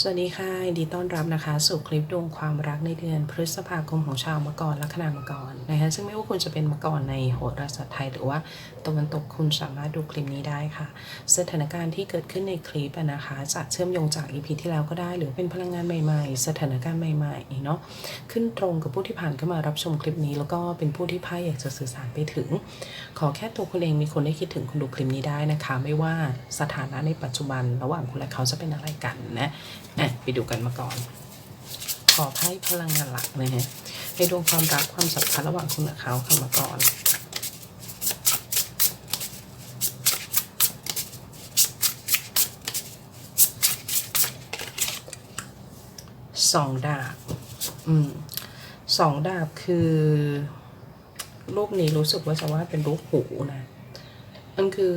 สวัสดีค่ะยินดีต้อนรับนะคะ สู่คลิปดวงความรักในเดือนพฤษภาคมของชาวมังกรและคณามังกรนะคะซึ่งไม่ว่าคุณจะเป็นมังกรในโหราศาสตร์ไทย หรือว่าตะวันตกคุณสามารถดูคลิปนี้ได้ค่ะ สถานการณ์ที่เกิดขึ้นในคลิปนะคะจะเชื่อมโยงจาก EP ที่แล้วก็ได้ หรือเป็นพลังงานใหม่ๆ สถานการณ์ใหม่ๆเนาะขึ้นตรงกับผู้ที่ผ่านเข้ามารับชมคลิปนี้ แล้วก็เป็นผู้ที่ไพ่อยากจะสื่อสารไปถึง ขอแค่ตัวคุณเองมีคนได้คิดถึงคุณดูคลิปนี้ได้นะคะ ไม่ว่าสถานะในปัจจุบันระหว่างคุณและเขาจะเป็นอะไรกันนะ อะไปดูกันมาก่อน ขอไพ่พลังงานหลักนะฮะในดวงความรักความสัมพันธ์ระหว่างคุณกับเขาค่ะมาก่อนสองดาบ อืมสองดาบคือรูปนี้รู้สึกว่าจะว่าเป็นรูปหูนะ มันคือ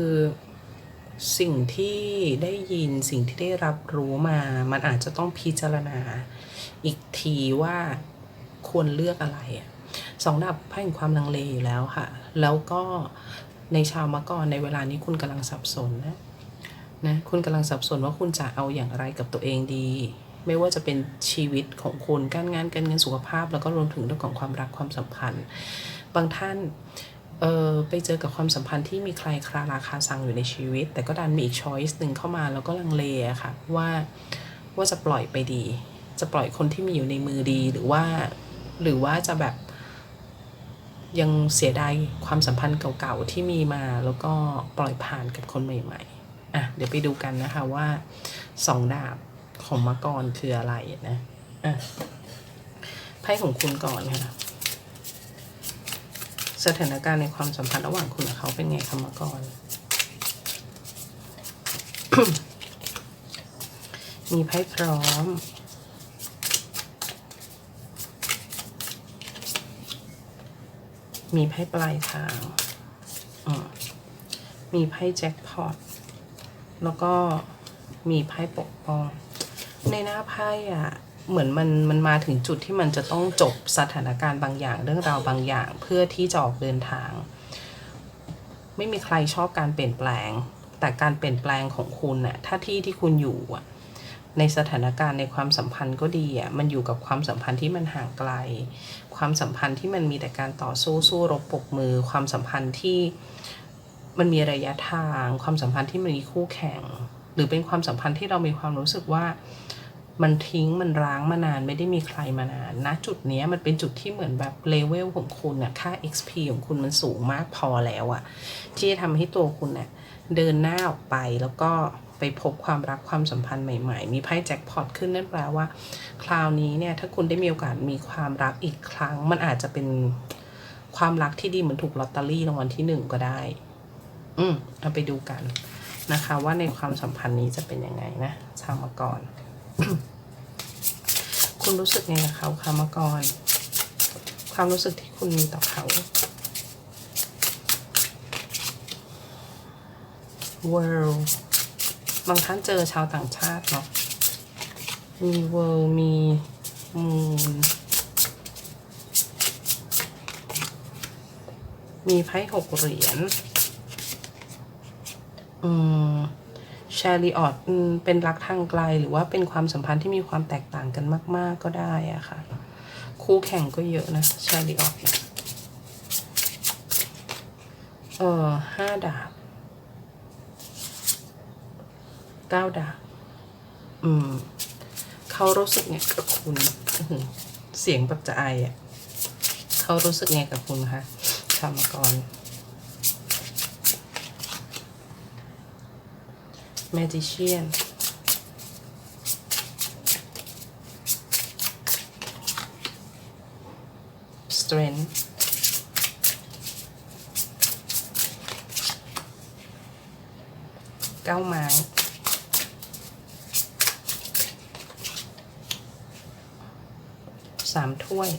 สิ่งที่ได้ยินสิ่งที่ได้รับรู้มา มันอาจจะต้องพิจารณา อีกทีว่าควรเลือกอะไรสองดาบไพ่แห่งความลังเลอยู่แล้วค่ะ แล้วก็ในชาวมะกรในเวลานี้คุณกำลังสับสนนะนะคุณกำลังสับสนว่าคุณจะเอาอย่างไรกับตัวเองดี ไม่ว่าจะเป็นชีวิตของคุณการงานการเงินสุขภาพ แล้วก็รวมถึงเรื่องของความรักความสัมพันธ์ บางท่าน เออไปเจอกับความสัมพันธ์ที่มีใครคราราคาซังอยู่ในชีวิต แต่ก็ดันมีอีกช้อยส์หนึ่งเข้ามาแล้วก็ลังเลอะค่ะว่าว่าจะปล่อยไปดี จะปล่อยคนที่มีอยู่ในมือดีหรือว่า หรือว่าจะแบบยังเสียดายความสัมพันธ์เก่าๆที่มีมาแล้วก็ปล่อยผ่านกับคนใหม่ ๆ อะ เดี๋ยวไปดูกันนะคะว่าสองดาบของมกรคืออะไรนะ อะ ไพ่ของคุณก่อนค่ะ สถานการณ์ในความสัมพันธ์ระหว่างคุณกับเขาเป็นไงคะมาก่อนมีไพ่พร้อม มีไพ่ปลายทางมีไพ่แจ็คพอต แล้วก็มีไพ่ปกป้อง ในหน้าไพ่อะ เหมือนมันมันมาถึงจุดที่มันจะต้องจบสถานการณ์บางอย่างเรื่องราวบางอย่าง เพื่อที่จะออกเดินทาง ไม่มีใครชอบการเปลี่ยนแปลง แต่การเปลี่ยนแปลงของคุณน่ะถ้าที่ที่คุณอยู่อะในสถานการณ์ในความสัมพันธ์ก็ดีอะมันอยู่กับความสัมพันธ์ที่มันห่างไกล ความสัมพันธ์ที่มันมีแต่การต่อสู้สู้รบปรบมือ ความสัมพันธ์ที่มันมีระยะทาง ความสัมพันธ์ที่มันมีคู่แข่ง หรือเป็นความสัมพันธ์ที่เรามีความรู้สึกว่า มันทิ้งมันร้างมานานไม่ได้มีใครมานานณจุดเนี้ยมันเป็นจุดที่เหมือนแบบเลเวลของคุณอะค่า XP ของคุณมันสูงมากพอแล้วอะที่จะทำให้ตัวคุณเนี่ยเดินหน้าออกไปแล้วก็ไปพบความรักความสัมพันธ์ใหม่ ๆ มีไพ่แจ็คพอตขึ้นนั่นแปลว่า คราวนี้เนี่ยถ้าคุณได้มีโอกาสมีความรักอีกครั้ง มันอาจจะเป็นความรักที่ดีเหมือนถูกลอตเตอรี่รางวัลที่หนึ่งก็ได้ อืมเอาไปดูกันนะคะ ว่าในความสัมพันธ์นี้จะเป็นยังไงนะชาวมังกร คุณรู้สึกไงกับเขาคะมาก่อน ความรู้สึกที่คุณมีต่อเขา world บางท่านเจอชาวต่างชาติเนาะ มี world มี moon มีไพ่หกเหรียญ อืม ชาริออตเป็นรักทางไกล หรือว่าเป็นความสัมพันธ์ที่มีความแตกต่างกันมาก ๆ ก็ได้อะค่ะ คู่แข่งก็เยอะนะชาริออตเออห้าดาบเก้าดาบอืม เขารู้สึกไงกับคุณเสียงแบบจะไออะเขารู้สึกไงกับคุณคะชาวมังกร magician strength เก้าไม้สามถ้วย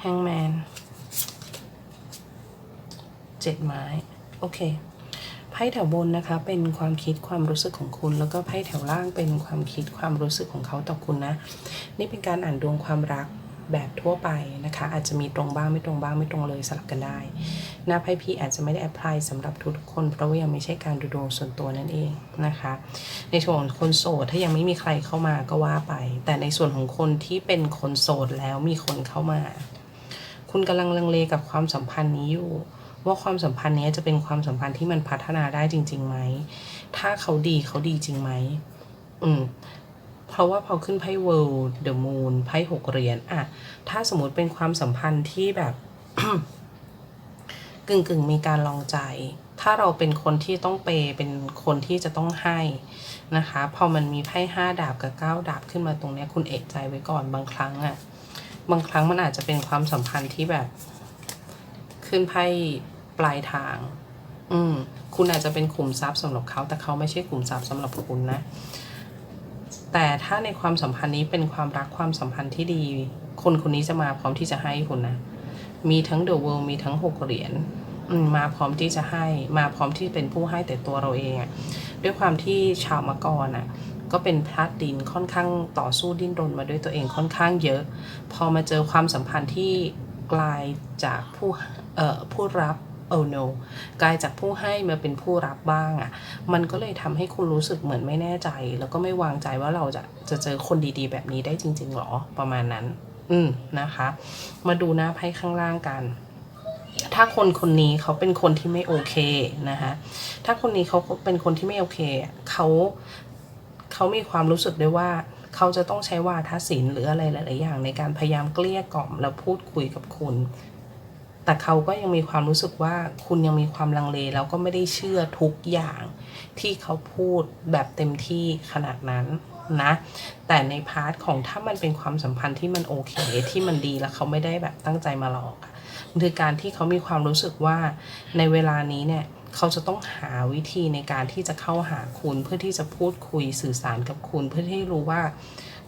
แฮงแมน เจ็ดไม้โอเคไพ่แถวบนนะคะเป็นความคิดความรู้สึกของคุณ แล้วก็ไพ่แถวล่างเป็นความคิดความรู้สึกของเขาต่อคุณนะ นี่เป็นการอ่านดวงความรักแบบทั่วไปนะคะ อาจจะมีตรงบ้างไม่ตรงบ้างไม่ตรงเลยสลับกันได้หน้าไพ่พี่อาจจะไม่ได้แอพพลายสำหรับทุกคนเพราะว่ายังไม่ใช่การดูดวงส่วนตัวนั่นเองนะคะ ในส่วนของคนโสดถ้ายังไม่มีใครเข้ามาก็ว่าไป แต่ในส่วนของคนที่เป็นคนโสดแล้วมีคนเข้ามา คุณกำลังลังเลกับความสัมพันธ์นี้อยู่ ว่าความสัมพันธ์นี้จะเป็นความสัมพันธ์ที่มันพัฒนาได้จริงๆไหม ถ้าเขาดีเขาดีจริงไหม อืม เพราะว่าพอขึ้นไพ่ World the Moon ไพ่หกเหรียญอะถ้าสมมติเป็นความสัมพันธ์ที่แบบกึ่งกึ่งมีการลองใจ ถ้าเราเป็นคนที่ต้องเปย์เป็นคนที่จะต้องให้นะคะ พอมันมีไพ่ห้าดาบกับเก้าดาบขึ้นมาตรงนี้คุณเอกใจไว้ก่อนบางครั้งอะบางครั้งมันอาจจะเป็นความสัมพันธ์ที่แบบ ขึ้นไพ่ ปลายทาง อืมคุณอาจจะเป็นขุมทรัพย์สำหรับเขา แต่เขาไม่ใช่ขุมทรัพย์สำหรับคุณนะ แต่ถ้าในความสัมพันธ์นี้เป็นความรักความสัมพันธ์ที่ดี คนคนนี้จะมาพร้อมที่จะให้คุณนะ มีทั้งเดอะเวิลด์มีทั้งหกเหรียญอืมมาพร้อมที่จะให้ มาพร้อมที่เป็นผู้ให้แต่ตัวเราเองอะด้วยความที่ชาวมกรอะก็เป็นพลัดดินค่อนข้างต่อสู้ดิ้นรนมาด้วยตัวเองค่อนข้างเยอะ พอมาเจอความสัมพันธ์ที่กลายจากผู้เอ่อผู้รับ โอ้ no กลายจากผู้ให้มาเป็นผู้รับบ้างอะ่ะ มันก็เลยทำให้คุณรู้สึกเหมือนไม่แน่ใจ แล้วก็ไม่วางใจว่าเราจะจะเจอคนดีๆ แบบนี้ได้จริง ๆหรอประมาณนั้น อืมนะคะ มาดูหน้าไพ่ข้างล่างกันถ้าคนคนนี้เขาเป็นคนที่ไม่โอเคนะคะถ้าคนนี้เขาเป็นคนที่ไม่โอเค เขาเขามีความรู้สึกด้วยว่า เขาจะต้องใช้วาทศิลป์หรืออะไรหลาย ๆ อย่างในการพยายามเกลี้ยกล่อมแล้วพูดคุยกับคุณ แต่เขาก็ยังมีความรู้สึกว่าคุณยังมีความลังเลแล้วก็ไม่ได้เชื่อทุกอย่างที่เขาพูดแบบเต็มที่ขนาดนั้นนะ แต่ในพาร์ทของถ้ามันเป็นความสัมพันธ์ที่มันโอเคที่มันดีแล้วเขาไม่ได้แบบตั้งใจมาหลอกมันคือการที่เขามีความรู้สึกว่าในเวลานี้เนี่ยเขาจะต้องหาวิธีในการที่จะเข้าหาคุณเพื่อที่จะพูดคุยสื่อสารกับคุณเพื่อที่รู้ว่า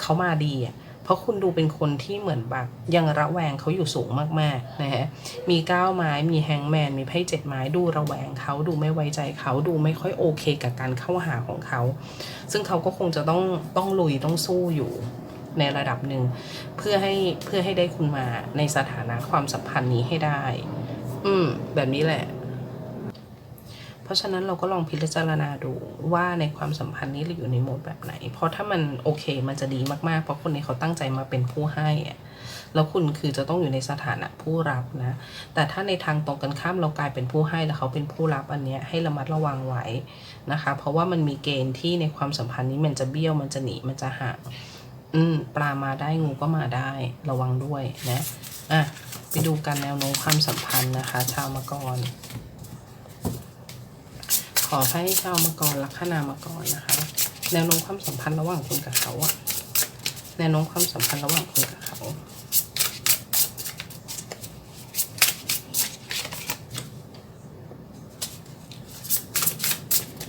เขามาดีอะ เพราะคุณดูเป็นคนที่เหมือนแบบยังระแวงเขาอยู่สูงมากๆนะฮะมีก้าวไม้มีแฮงแมนมีไพ่เจ็ดไม้ดูระแวงเขาดูไม่ไว้ใจเขาดูไม่ค่อยโอเคกับการเข้าหาของเขา ซึ่งเขาก็คงจะต้องต้องลุยต้องสู้อยู่ในระดับหนึ่งเพื่อให้เพื่อให้ได้คุณมาในสถานะความสัมพันธ์นี้ให้ได้ อืม แบบนี้แหละ เพราะฉะนั้นเราก็ลองพิจารณาดูว่าในความสัมพันธ์นี้เราอยู่ในโหมดแบบไหน เพราะถ้ามันโอเคมันจะดีมากๆ เพราะคนนี้เขาตั้งใจมาเป็นผู้ให้อะแล้วคุณคือจะต้องอยู่ในสถานะผู้รับนะ แต่ถ้าในทางตรงกันข้ามเรากลายเป็นผู้ให้แล้วเขาเป็นผู้รับอันเนี้ยให้ระมัดระวังไว้นะคะ เพราะว่ามันมีเกณฑ์ที่ในความสัมพันธ์นี้มันจะเบี้ยวมันจะหนีมันจะห่างอืมปลามาได้งูก็มาได้ระวังด้วยนะอะไปดูกันแนวโน้มความสัมพันธ์นะคะ ชาวมังกร อให้ชาวมังกรลัคนามังกรนะคะ แนวโน้มความสัมพันธ์ระหว่างคุณกับเขาอะแนวโน้มความสัมพันธ์ระหว่างคุณกับเขา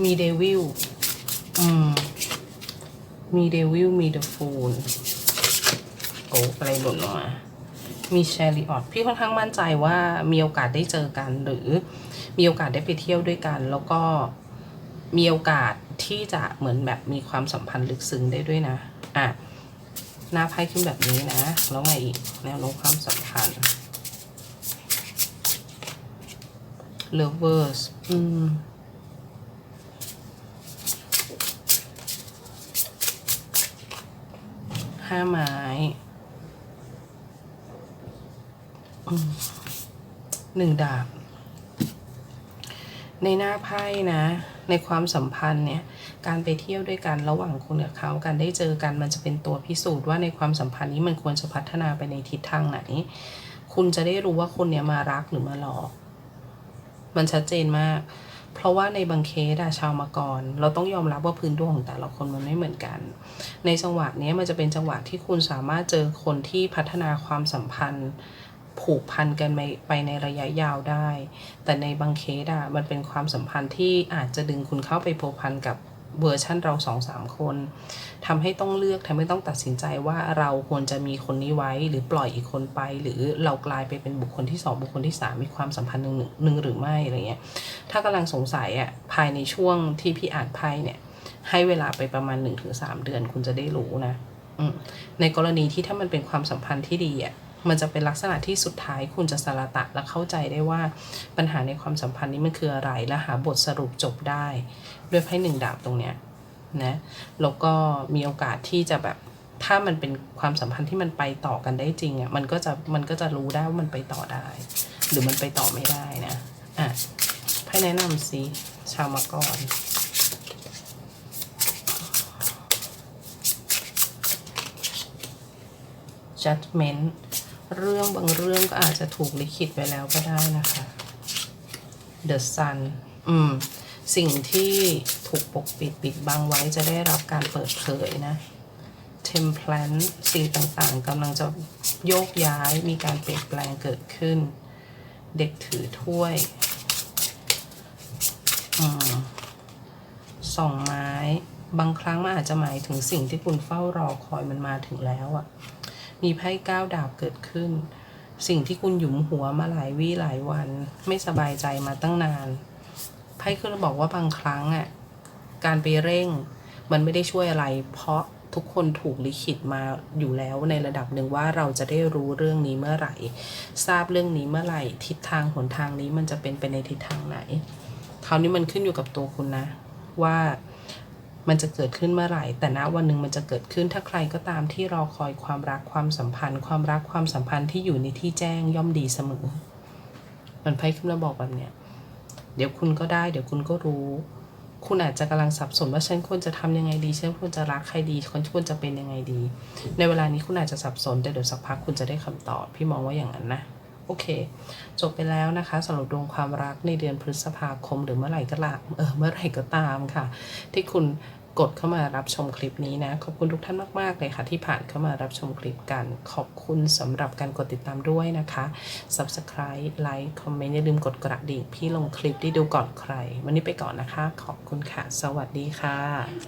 มีเดวิล อืม มีเดวิล มีเดอะฟูลโอ้อะไรหล่นลงมา มีแชริออตพี่ค่อนข้างมั่นใจว่ามีโอกาสได้เจอกันหรือ มีโอกาสได้ไปเที่ยวด้วยกัน แล้วก็มีโอกาสที่จะเหมือนแบบมีความสัมพันธ์ลึกซึ้งได้ด้วยนะ อะ หน้าไพ่ขึ้นแบบนี้นะ แล้วไงอีกแนวโน้มความสัมพันธ์ lovers อืมห้าไม้หนึ่งดาบ ในหน้าไพ่นะ ในความสัมพันธ์เนี่ย การไปเที่ยวด้วยกันระหว่างคุณกับเขาการได้เจอกันมันจะเป็นตัวพิสูจน์ว่าในความสัมพันธ์นี้มันควรจะพัฒนาไปในทิศทางไหน คุณจะได้รู้ว่าคนเนี้ยมารักหรือมาหลอก มันชัดเจนมาก เพราะว่าในบางเคสอะชาวมกรเราต้องยอมรับว่าพื้นดวงของแต่ละคนมันไม่เหมือนกัน ในจังหวะนี้มันจะเป็นจังหวะที่คุณสามารถเจอคนที่พัฒนาความสัมพันธ์ ผูกพันกันไปในระยะยาวได้ แต่ในบางเคสอะมันเป็นความสัมพันธ์ที่อาจจะดึงคุณเข้าไปผูกพันกับเวอร์ชั่นเราสองสามคนทำให้ต้องเลือกทำให้ต้องตัดสินใจว่าเราควรจะมีคนนี้ไว้ หรือปล่อยอีกคนไป หรือเรากลายไปเป็นบุคคลที่สองบุคคลที่สามมีความสัมพันธ์หนึ่งหนึ่งหรือไม่อะไรเงี้ยถ้ากำลังสงสัยอะภายในช่วงที่พี่อ่านไพ่เนี่ยให้เวลาไปประมาณ 1-3 เดือนคุณจะได้รู้นะในกรณีที่ถ้ามันเป็นความสัมพันธ์ที่ดีอะ มันจะเป็นลักษณะที่สุดท้ายคุณจะสารตะและเข้าใจได้ว่าปัญหาในความสัมพันธ์นี้มันคืออะไร และหาบทสรุปจบได้ ด้วยไพ่หนึ่งดาบตรงเนี้ยนะแล้วก็มีโอกาสที่จะแบบถ้ามันเป็นความสัมพันธ์ที่มันไปต่อกันได้จริงอะมันก็จะมันก็จะรู้ได้ว่ามันไปต่อได้ หรือมันไปต่อไม่ได้นะอะไพ่แนะนำสิชาวมังกร judgment เเรื่องบางเรื่องก็อาจจะถูกลิขิตไว้แล้วก็ได้นะคะ the sun อืม สิ่งที่ถูกปกปิดปิดบังไว้จะได้รับการเปิดเผยนะ template สิ่งต่างๆกำลังจะโยกย้ายมีการเปลี่ยนแปลงเกิดขึ้น เด็กถือถ้วย อืมสองไม้ บางครั้งมันอาจจะหมายถึงสิ่งที่คุณเฝ้ารอคอยมันมาถึงแล้วอะ มีไพ่ก้าวดาบเกิดขึ้น สิ่งที่คุณหยุมหัวมาหลายวี่หลายวัน ไม่สบายใจมาตั้งนานไพ่คือบอกว่าบางครั้งอะการไปเร่งมันไม่ได้ช่วยอะไร เพราะทุกคนถูกลิขิตมาอยู่แล้วในระดับหนึ่งว่าเราจะได้รู้เรื่องนี้เมื่อไหร่ ทราบเรื่องนี้เมื่อไหร่ ทิศทางหนทางนี้มันจะเป็นไปในทิศทางไหน คราวนี้มันขึ้นอยู่กับตัวคุณนะ ว่า มันจะเกิดขึ้นเมื่อไหร่ แต่ณวันหนึ่งมันจะเกิดขึ้นถ้าใครก็ตามที่รอคอยความรักความสัมพันธ์ ความรักความสัมพันธ์ที่อยู่ในที่แจ้งย่อมดีเสมอ มันไพ่ขึ้นมาบอกแบบเนี้ยเดี๋ยวคุณก็ได้ เดี๋ยวคุณก็รู้ คุณอาจจะกำลังสับสนว่าฉันควรจะทำยังไงดี ฉันควรจะรักใครดีฉันควรจะเป็นยังไงดี ในเวลานี้คุณอาจจะสับสนแต่เดี๋ยวสักพักคุณจะได้คำตอบ พี่มองว่าอย่างนั้นนะ โอเค จบไปแล้วนะคะสำหรับดวงความรักในเดือนพฤษภาคม หรือเมื่อไหร่ก็ละเออเมื่อไหร่ก็ตามค่ะ ที่คุณกดเข้ามารับชมคลิปนี้นะ ขอบคุณทุกท่านมาก ๆ เลยค่ะ ที่ผ่านเข้ามารับชมคลิปกัน ขอบคุณสำหรับการกดติดตามด้วยนะคะ Subscribe ไลค์คอมเมนต์อย่าลืมกดกระดิ่งพี่ลงคลิปที่ดูก่อนใคร วันนี้ไปก่อนนะคะ ขอบคุณค่ะ สวัสดีค่ะ